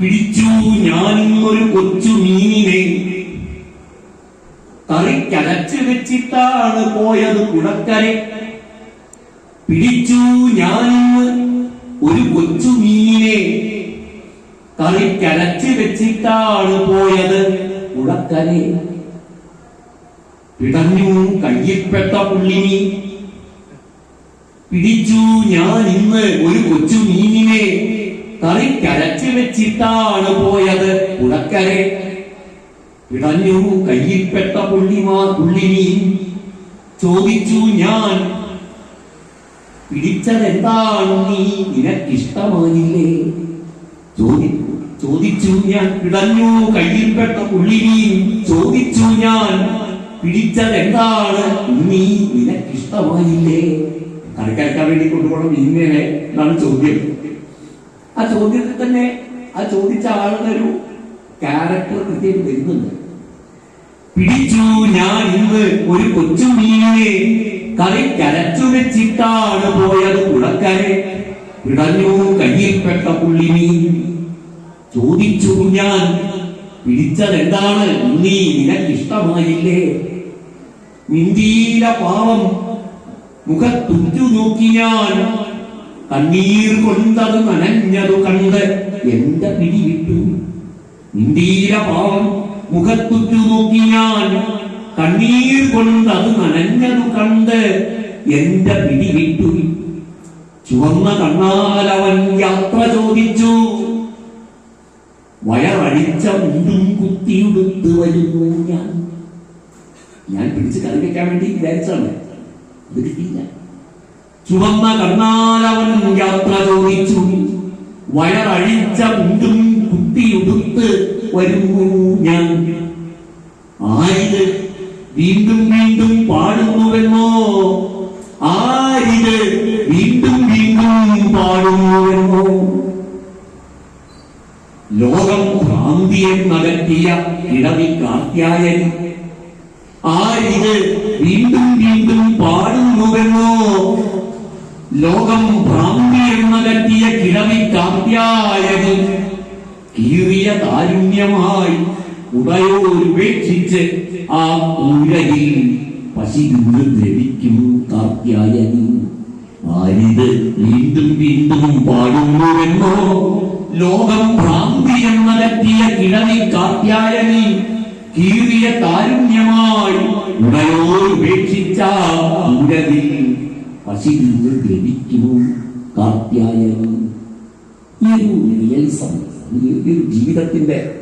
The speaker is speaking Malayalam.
പിടിച്ചു. ഞാനും ഒരു കൊച്ചു മീനിനെ കറിക്കരച്ച് വെച്ചിട്ടാണ് പോയത് കുടക്കരെ. പിടിച്ചു. ഞാനും ഒരു കൊച്ചു മീനിനെ കറിക്കരച്ച് വെച്ചിട്ടാണ് പോയത് കുടക്കരെ. പിടഞ്ഞു കയ്യിൽപ്പെട്ട പുള്ളിനി. പിടിച്ചു. ഞാൻ ഇന്ന് ഒരു കൊച്ചു മീനിനെ കറിക്കരച്ച് വെച്ചിട്ടാണ് പോയത്. കുടക്കരെ പിടഞ്ഞു കയ്യിൽപ്പെട്ട പുള്ളിമാ പുള്ളിമീൻ ചോദിച്ചു ഞാൻ പിടിച്ചതെന്താണ്? നീ നിനക്കിഷ്ടമായില്ലേ? ചോദി ചോദിച്ചു ഞാൻ പിടഞ്ഞു കയ്യിൽപ്പെട്ട പുള്ളിനിയും ചോദിച്ചു ഞാൻ പിടിച്ചതെന്താണ്? നീ നിനക്കിഷ്ടമായില്ലേ? കറിക്കരക്കാൻ വേണ്ടി കൊണ്ടുപോകണം. ഇങ്ങനെ എന്നാണ് ചോദ്യം. ആ ചോദ്യത്തിൽ തന്നെ ആ ചോദിച്ച ആളുടെ ഒരു ക്യാരക്ടർ കൃത്യം വരുന്നുണ്ട്. പിടിച്ചു ഞാൻ ഇന്ന് ഒരു കൊച്ചു മീനിനെ കറി കരച്ചു വെച്ചിട്ടാണ് പോയത് കുളക്കരെ പിടഞ്ഞു കയ്യിൽപ്പെട്ട പുള്ളിമീൻ ചോദിച്ചു ഞാൻ പിടിച്ചതെന്താണ്? നീ നിനക്കിഷ്ടമായില്ലേ? നിന്തീര പാവം. മുഖത്തുറ്റു നോക്കിയാൽ കണ്ണീർ കൊണ്ടത് നനഞ്ഞതു കണ്ട് എന്റെ പിടിവിട്ടു നിന്തീര പാവം മുഖത്തുറ്റു നോക്കി ഞാൻ കണ്ണീർ കൊണ്ടത് നനഞ്ഞതു കണ്ട് എന്റെ പിടിവിട്ടു ചുവന്ന കണ്ണാലവൻ യാത്ര ചോദിച്ചു. വയറഴിച്ച മുണ്ടും കുത്തിയുടുത്ത് വരുന്നു ഞാൻ. ഞാൻ പിടിച്ച് കറി വെക്കാൻ വേണ്ടി വിചാരിച്ചാണ് അത് കിട്ടിയില്ല. ചുവന്ന കണ്ണാലവൻ യാത്ര ചോദിച്ചു. വയറഴിച്ച മുണ്ടും കുത്തിയുടുത്ത് വരുന്നു ഞാൻ. ആരിത്? വീണ്ടും വീണ്ടും പാടുന്നുവെന്നോ? ആരിത്? വീണ്ടും വീണ്ടും പാടുന്നുവെന്നോ? ലോകം ഭ്രാന്തിയെ നകറ്റിയ ഇടവി കാർത്യായൻ. ആരിത്? വീണ്ടും വീണ്ടും പാടുന്നുവെന്നോ? ലോകം ഭ്രാന്തി എന്നകറ്റിയ കിഴവി കാത്യായത് കീറിയ കാരുണ്യമായി ഉടയോരുപേക്ഷിച്ച് ആ ഉരയിൽ പശി ദ്രവിക്കും കാർത്യായനി ആരിത് വീണ്ടും വീണ്ടും പാടുന്നുവെന്നോ? ലോകം ഭ്രാന്തി എന്നകറ്റിയ കിഴവി കാർത്യായനി കീറിയ കാരുണ്യമായി ഉടയോരുപേക്ഷിച്ച കൂരയിൽ ഈ ഒരു റിയലിസം ഈ ഒരു ജീവിതത്തിന്റെ